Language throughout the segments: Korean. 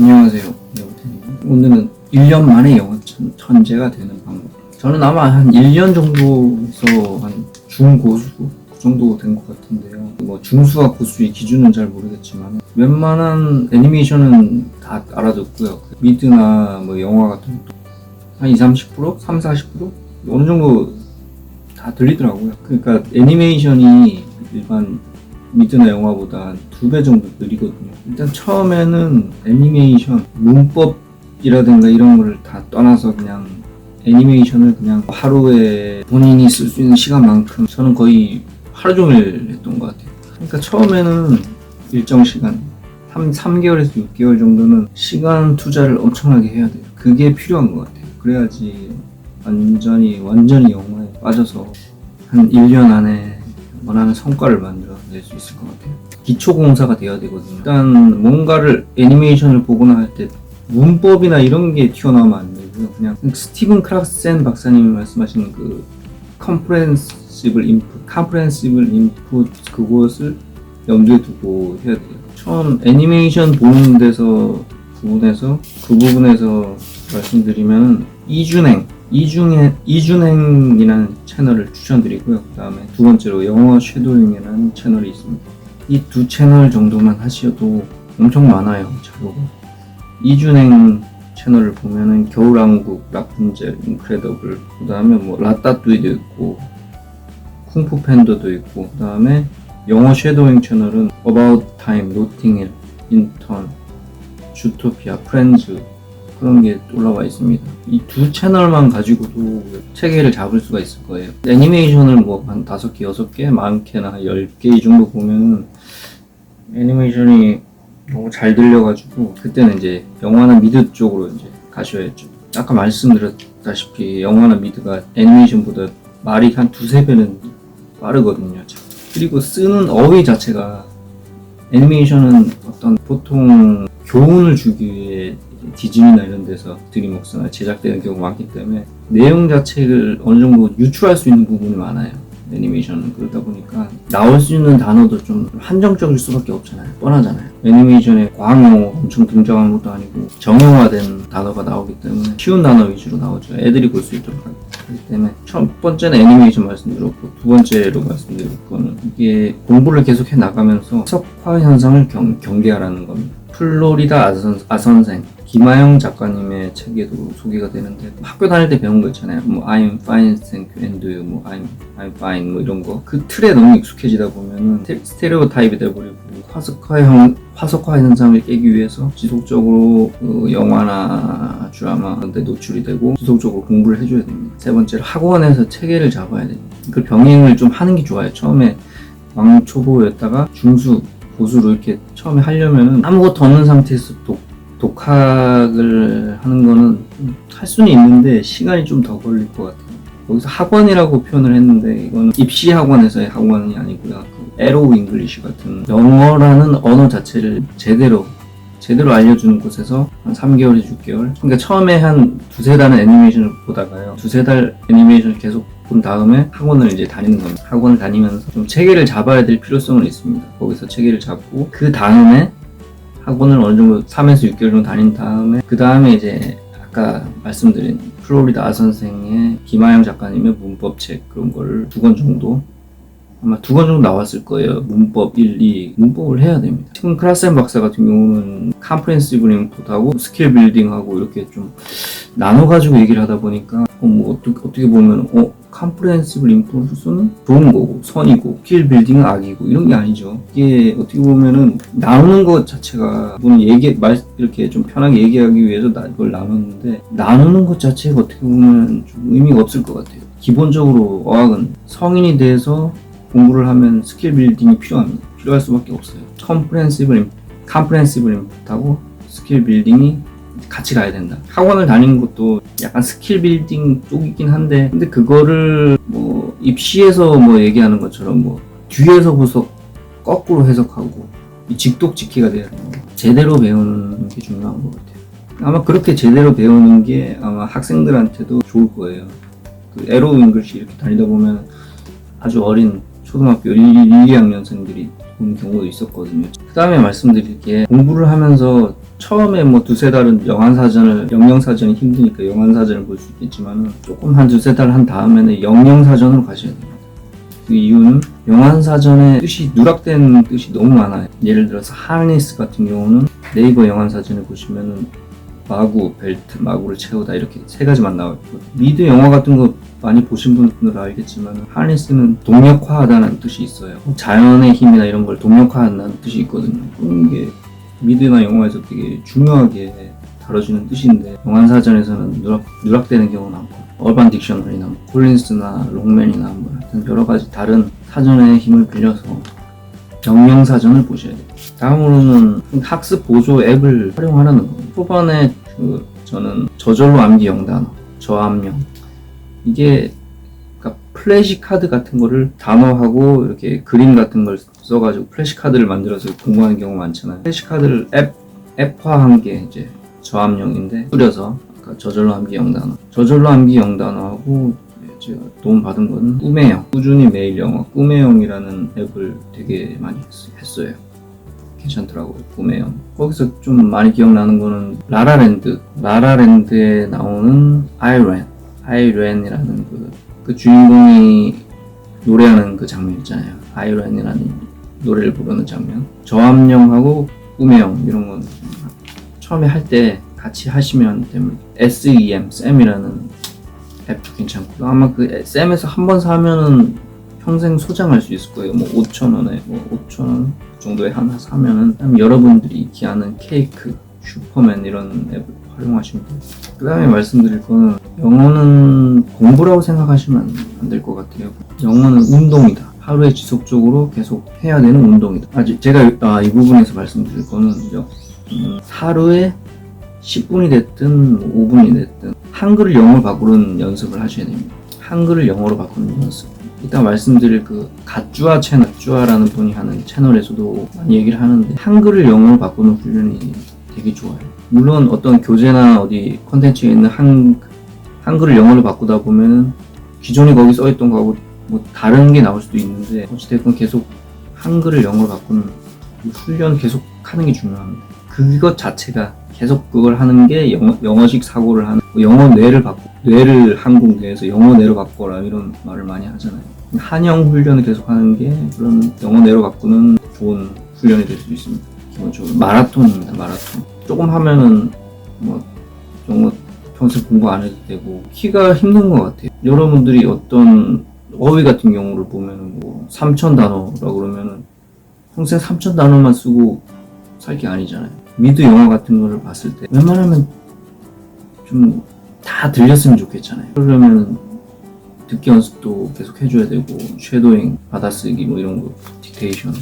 안녕하세요. 여우태입니다. 오늘은 1년 만에 영어 천, 천재가 되는 방법. 저는 아마 한 1년 정도에서 한 중고수 그 정도 된 것 같은데요. 뭐 중수와 고수의 기준은 잘 모르겠지만 웬만한 애니메이션은 다 알아듣고요. 그 미드나 뭐 영화 같은 것도 한 20, 30%? 3, 40%? 어느 정도 다 들리더라고요. 그러니까 애니메이션이 일반 미드나 영화보다 두 배 정도 느리거든요. 일단 처음에는 애니메이션 문법이라든가 이런 거를 다 떠나서 그냥 애니메이션을 그냥 하루에 본인이 쓸 수 있는 시간만큼 저는 거의 하루 종일 했던 것 같아요. 그러니까 처음에는 일정 시간 3, 3개월에서 6개월 정도는 시간 투자를 엄청나게 해야 돼요. 그게 필요한 것 같아요. 그래야지 완전히 완전히 영화에 빠져서 한 1년 안에 원하는 성과를 만들 어낼 수 있을 것 같아요. 기초 공사가 돼야 되거든요. 일단 뭔가를 애니메이션을 보거나 할 때 문법이나 이런 게 튀어나오면 안 되고요. 그냥 스티븐 크락센 박사님이 말씀하시는 그 컴프렌시블 인풋, 컴프렌시블 인풋 그것을 염두에 두고 해야 돼요. 처음 애니메이션 보는 데서 부분에서 그 부분에서 말씀드리면 이준행 이중에 이준행이라는 채널을 추천드리고요. 그 다음에 두 번째로 영어 쉐도잉이라는 채널이 있습니다. 이 두 채널 정도만 하셔도 엄청 많아요 자료가. 이준행 채널을 보면은 겨울왕국, 라푼젤, 인크레더블, 그 다음에 뭐 라따뚜이도 있고 쿵푸 팬더도 있고 그 다음에 영어 쉐도잉 채널은 Time, Notting Hill, 인턴, 주토피아, 프렌즈 그런 게 올라와 있습니다. 이 두 채널만 가지고도 체계를 잡을 수가 있을 거예요. 애니메이션을 뭐 한 다섯 개, 여섯 개, 많게나 한열개 이 정도 보면은 애니메이션이 너무 잘 들려가지고 그때는 이제 영화나 미드 쪽으로 이제 가셔야죠. 아까 말씀드렸다시피 영화나 미드가 애니메이션보다 말이 한 두세 배는 빠르거든요. 그리고 쓰는 어휘 자체가 애니메이션은 어떤 보통 교훈을 주기 위해 디즈니나 이런 데서 드림웍스나 제작되는 경우가 많기 때문에 내용 자체를 어느 정도 유추할 수 있는 부분이 많아요. 애니메이션은 그러다 보니까 나올 수 있는 단어도 좀 한정적일 수밖에 없잖아요. 뻔하잖아요. 애니메이션에 용어 엄청 등장하는 것도 아니고 정형화된 단어가 나오기 때문에 쉬운 단어 위주로 나오죠. 애들이 볼 수 있도록 하기 때문에 첫 번째는 애니메이션 말씀드렸고 두 번째로 말씀드릴 거는 이게 공부를 계속 해 나가면서 해석화 현상을 경, 경계하라는 겁니다. 플로리다 아선, 아선생 김하영 작가님의 책에도 소개가 되는데 학교 다닐 때 배운 거 있잖아요. 뭐 I'm fine, thank you, and you, 뭐 I'm I'm fine, 뭐 이런 거. 그 틀에 너무 익숙해지다 보면은 스테- 스테레오 타입이 돼버리고 화석화 형 화석화 현상을 깨기 위해서 지속적으로 그 영화나 드라마 데 노출이 되고 지속적으로 공부를 해줘야 됩니다. 세 번째로 학원에서 체계를 잡아야 돼요. 그 병행을 좀 하는 게 좋아요. 처음에 왕초보였다가 중수 고수로 이렇게 처음에 하려면은 아무것도 없는 상태에서 독, 독학을 하는 거는 할 수는 있는데 시간이 좀 더 걸릴 것 같아요. 여기서 학원이라고 표현을 했는데 이거는 입시 학원에서의 학원이 아니고요. 그 에로 잉글리시 같은 영어라는 언어 자체를 제대로 제대로 알려주는 곳에서 한 3개월에 6개월. 그러니까 처음에 한 두세 달은 애니메이션을 보다가요. 두세 달 애니메이션을 계속 본 다음에 학원을 이제 다니는 겁니다. 학원을 다니면서 좀 체계를 잡아야 될 필요성은 있습니다. 거기서 체계를 잡고 그 다음에 학원을 어느 정도 3에서 6개월 정도 다닌 다음에 그 다음에 이제 아까 말씀드린 플로리다 선생의 김하영 작가님의 문법책 그런 거를 두 권 정도 아마 두 권 정도 나왔을 거예요. 문법 1, 2 문법을 해야 됩니다. 지금 크라센 박사 같은 경우는 컴프렌시브 인풋하고 스킬 빌딩하고 이렇게 좀 나눠 가지고 얘기를 하다 보니까 어, 뭐 어떻게, 어떻게 보면 어 컴프렌시브 인풋은 좋은 거고 선이고 스킬 빌딩은 악이고 이런 게 아니죠. 이게 어떻게 보면은 나누는 것 자체가 물론 얘기 말 이렇게 좀 편하게 얘기하기 위해서 나 이걸 나눴는데 나누는 것 자체가 어떻게 보면 좀 의미가 없을 것 같아요. 기본적으로 어학은 성인이 돼서 공부를 하면 스킬 빌딩이 필요합니다. 필요할 수밖에 없어요. 컴프렌시블 컴프렌시블 인풋하고 스킬 빌딩이 같이 가야 된다. 학원을 다니는 것도 약간 스킬 빌딩 쪽이긴 한데, 근데 그거를 뭐 입시에서 뭐 얘기하는 것처럼 뭐 뒤에서부터 거꾸로 해석하고 이 직독직해가 돼야 됩니다. 제대로 배우는 게 중요한 것 같아요. 아마 그렇게 제대로 배우는 게 아마 학생들한테도 좋을 거예요. 그 에로 잉글씨 이렇게 다니다 보면 아주 어린 초등학교 1, 1, 2학년생들이 오는 경우도 있었거든요. 그 다음에 말씀드릴 게 공부를 하면서 처음에 뭐 두세 달은 영한 사전을 영영 사전이 힘드니까 영한 사전을 볼 수 있겠지만은 조금 한 두세 달 한 다음에는 영영 사전으로 가셔야 됩니다. 그 이유는 영한 사전에 뜻이 누락된 뜻이 너무 많아요. 예를 들어서 하니스 같은 경우는 네이버 영한 사전에 보시면은 마구, 벨트, 마구를 채우다 이렇게 세 가지만 나와 있고 미드 영화 같은 거 많이 보신 분들은 알겠지만 하니스는 동력화하다는 뜻이 있어요. 자연의 힘이나 이런 걸 동력화한다는 뜻이 있거든요. 그런 게 미드나 영화에서 되게 중요하게 다뤄지는 뜻인데 영한 사전에서는 누락, 누락되는 경우는 많고 얼반 딕셔너리나 뭐 콜린스나 롱맨이나 뭐 하여튼 여러 가지 다른 사전의 힘을 빌려서 영영 사전을 보셔야 돼요. 다음으로는 학습 보조 앱을 활용하라는 겁니다. 초반에 그 저는 저절로 암기 영단어, 저암령 이게 플래시 카드 같은 거를 단어하고 이렇게 그림 같은 걸 써가지고 플래시 카드를 만들어서 공부하는 경우 많잖아요. 플래시 카드를 앱 앱화한 게 이제 저암령인데 뿌려서 아까 저절로 암기 영단어, 저절로 암기 영단어하고 제가 도움 받은 거는 꿈의 영, 꾸준히 매일 영어 꿈의 영이라는 앱을 되게 많이 했- 했어요. 괜찮더라고요. 꿈의 영. 거기서 좀 많이 기억나는 거는 라라랜드, 라라랜드에 나오는 아이렌, 아이렌이라는 그, 그 주인공이 노래하는 그 장면 있잖아요. 아이렌이라는 노래를 부르는 장면. 저암령하고 꿈의 영 이런 건 처음에 할 때 같이 하시면 됩니다. SEM, SEM이라는 앱도 괜찮고 아마 그 SEM에서 한 번 사면은 평생 소장할 수 있을 거예요. 뭐 5천 원에 뭐 5천 원 정도에 하나 사면은 여러분들이 기하는 케이크, 슈퍼맨 이런 앱을 활용하시면 돼요. 그 다음에 말씀드릴 거는 영어는 공부라고 생각하시면 안 될 것 같아요. 영어는 운동이다. 하루에 지속적으로 계속 해야 되는 운동이다. 아직 제가 아, 이 부분에서 말씀드릴 거는 요- 음, 하루에 10분이 됐든 뭐 5분이 됐든 한글을 영어로 바꾸는 연습을 하셔야 됩니다. 한글을 영어로 바꾸는 연습. 이따 말씀드릴 그 갓주아 채널, 쭈아라는 분이 하는 채널에서도 많이 얘기를 하는데 한글을 영어로 바꾸는 훈련이 되게 좋아요. 물론 어떤 교재나 어디 컨텐츠에 있는 한, 한글을 영어로 바꾸다 보면은 기존에 거기 써있던 거하고 뭐 다른 게 나올 수도 있는데 어찌됐건 계속 한글을 영어로 바꾸는 이 훈련 계속 하는 게 중요합니다. 그것 자체가 계속 그걸 하는 게 영어, 영어식 사고를 하는 뭐 영어 뇌를 바꾸 뇌를 한국 뇌에서 영어 뇌로 바꿔라 이런 말을 많이 하잖아요. 한영 훈련을 계속 하는 게 그런 영어 뇌로 바꾸는 좋은 훈련이 될 수 있습니다. 기본적으로 마라톤입니다. 마라톤. 조금 하면은 뭐 영어 평생 공부 안 해도 되고 키가 힘든 것 같아요. 여러분들이 어떤 어휘 같은 경우를 보면은 뭐 3천 단어라고 그러면은 평생 3천 단어만 쓰고 살 게 아니잖아요. 미드 영화 같은 거를 봤을 때 웬만하면 좀 다 들렸으면 좋겠잖아요. 그러려면 듣기 연습도 계속 해줘야 되고 쉐도잉, 받아쓰기 뭐 이런 거, 딕테이션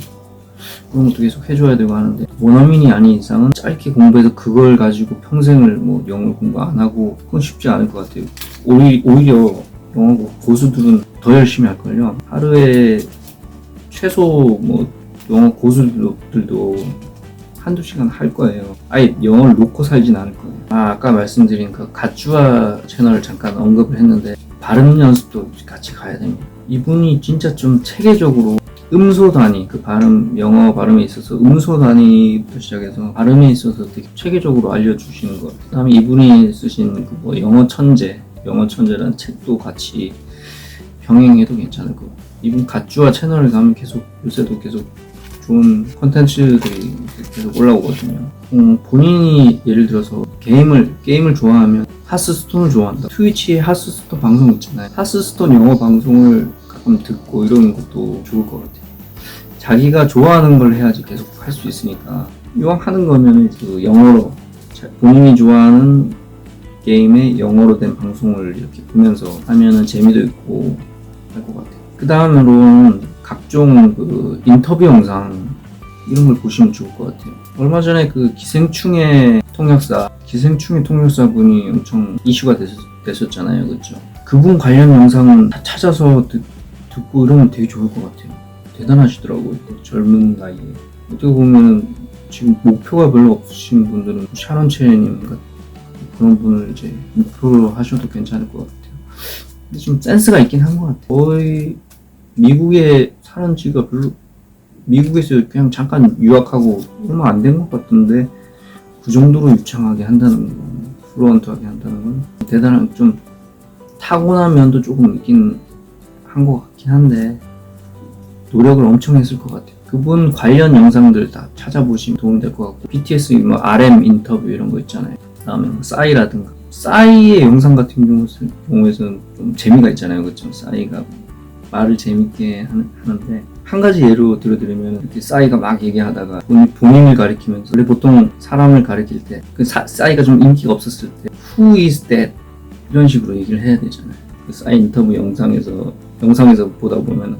그런 것도 계속 해줘야 되고 하는데 원어민이 아닌 이상은 짧게 공부해서 그걸 가지고 평생을 뭐 영어 공부 안 하고 그건 쉽지 않을 것 같아요. 오히, 오히려 영어 고수들은 더 열심히 할걸요. 하루에 최소 뭐 영어 고수들도 한두 시간 할 거예요. 아예 영어를 놓고 살진 않을 거예요. 아, 아까 말씀드린 그 가쭈아 채널을 잠깐 언급을 했는데 발음 연습도 같이 가야 됩니다. 이분이 진짜 좀 체계적으로 음소 단위, 그 발음, 영어 발음에 있어서 음소 단위부터 시작해서 발음에 있어서 되게 체계적으로 알려주시는 것. 그 다음에 이분이 쓰신 그 뭐 영어 천재, 영어 천재라는 책도 같이 병행해도 괜찮을 것 같아요. 이분 가쭈아 채널을 가면 계속, 요새도 계속 좋은 컨텐츠들이 계속 올라오거든요. 음, 본인이 예를 들어서 게임을 게임을 좋아하면 하스스톤을 좋아한다. 트위치에 하스스톤 방송 있잖아요. 하스스톤 영어 방송을 가끔 듣고 이러는 것도 좋을 것 같아요. 자기가 좋아하는 걸 해야지 계속 할 수 있으니까 이왕 하는 거면 그 영어로 자- 본인이 좋아하는 게임의 영어로 된 방송을 이렇게 보면서 하면은 재미도 있고 할 것 같아요. 그 다음으로는 각종 그 인터뷰 영상 이런 걸 보시면 좋을 것 같아요. 얼마 전에 그 기생충의 통역사, 기생충의 통역사 분이 엄청 이슈가 됐, 됐었잖아요. 그렇죠? 그분 관련 영상은 다 찾아서 듣, 듣고 이러면 되게 좋을 것 같아요. 대단하시더라고요. 그 젊은 나이에. 어떻게 보면 지금 목표가 별로 없으신 분들은 샤론 체님 같은 그런 분을 이제 목표로 하셔도 괜찮을 것 같아요. 근데 좀 센스가 있긴 한 것 같아요. 거의 미국에 사는 지가 별로 미국에서 그냥 잠깐 유학하고 얼마 안 된 것 같은데 그 정도로 유창하게 한다는 건 플루언트하게 한다는 건 대단한 좀 타고난 면도 조금 있긴 한 것 같긴 한데 노력을 엄청 했을 것 같아요. 그분 관련 영상들 다 찾아보시면 도움이 될것 같고 BTS 뭐 RM 인터뷰 이런 거 있잖아요. 그다음에 뭐 싸이라든가 싸이의 영상 같은 경우- 경우에서는 좀 재미가 있잖아요. 그렇죠? 싸이가 말을 재밌게 하는, 하는데 한 가지 예로 들어드리면 이렇게 싸이가 막 얘기하다가 본인, 본인 을 가리키면서 원래 보통 사람을 가리킬 때 그 싸이가 좀 인기가 없었을 때 Who is that? 이런 식으로 얘기를 해야 되잖아요. 그 싸이 인터뷰 영상에서 영상에서 보다 보면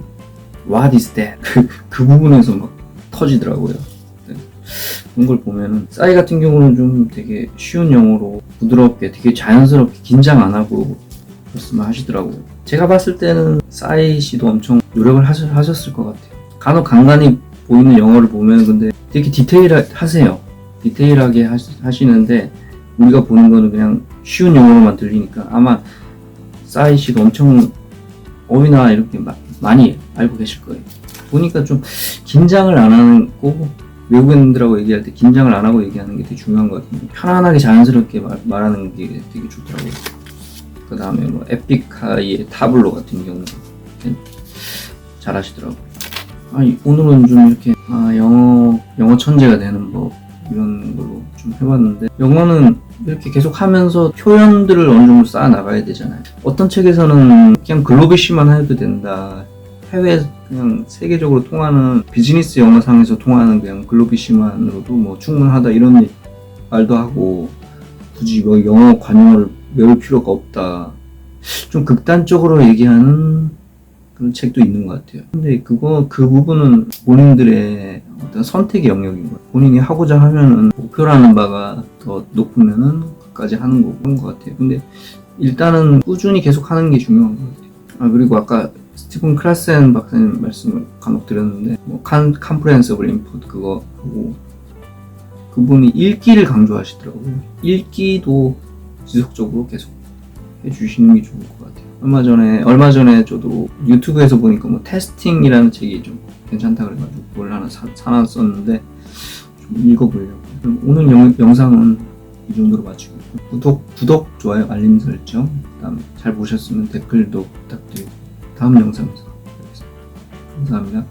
What is that? 그, 그 부분에서 막 터지더라고요. 네. 그런 걸 보면은 싸이 같은 경우는 좀 되게 쉬운 영어로 부드럽게 되게 자연스럽게 긴장 안 하고 말씀을 하시더라고요. 제가 봤을 때는 싸이 씨도 엄청 노력을 하셨, 하셨을 것 같아요. 간혹 간간히 보이는 영어를 보면 근데 되게 디테일하세요. 디테일하게 하시, 하시는데 우리가 보는 거는 그냥 쉬운 영어로만 들리니까 아마 싸이 씨도 엄청 어휘나 이렇게 마- 많이 알고 계실 거예요. 보니까 좀 긴장을 안 하고 외국인들하고 얘기할 때 긴장을 안 하고 얘기하는 게 되게 중요한 것 같아요. 편안하게 자연스럽게 말, 말하는 게 되게 좋더라고요. 그 다음에 뭐 에픽하이의 타블로 같은 경우도 이렇게 잘하시더라고요. 아, 이- 오늘은 좀 이렇게 아, 영어 영어 천재가 되는 법 이런 걸로 좀 해봤는데 영어는 이렇게 계속 하면서 표현들을 어느 정도 쌓아 나가야 되잖아요. 어떤 책에서는 그냥 글로비시만 해도 된다. 해외 그냥 세계적으로 통하는 비즈니스 영어상에서 통하는 그냥 글로비시만으로도 뭐 충분하다 이런 말도 하고 굳이 뭐 영어 관용어를 외울 필요가 없다. 좀 극단적으로 얘기하는 그런 책도 있는 것 같아요. 근데 그거 그 부분은 본인들의 어떤 선택의 영역인 거예요. 본인이 하고자 하면은 목표라는 바가 더 높으면은 그까지 하는 거고 그런 것 같아요. 근데 일단은 꾸준히 계속 하는 게 중요한 것 같아요. 아 그리고 아까 스티븐 클라센 박사님 말씀을 간혹 드렸는데 뭐 칸, 컴프레hensible 그거 하고 그분이 읽기를 강조하시더라고요. 읽기도 지속적으로 계속 해주시는 게 좋을 것 같아요. 얼마 전에 얼마 전에 저도 유튜브에서 보니까 뭐 테스팅이라는 책이 좀 괜찮다 그래가지고 그걸 하나 사, 사놨었는데 좀 읽어보려고. 오늘 영, 영상은 이 정도로 마치고 구독 구독 좋아요 알림 설정 그다음 잘 보셨으면 댓글도 부탁드리고 다음 영상에서 뵙겠습니다. 감사합니다.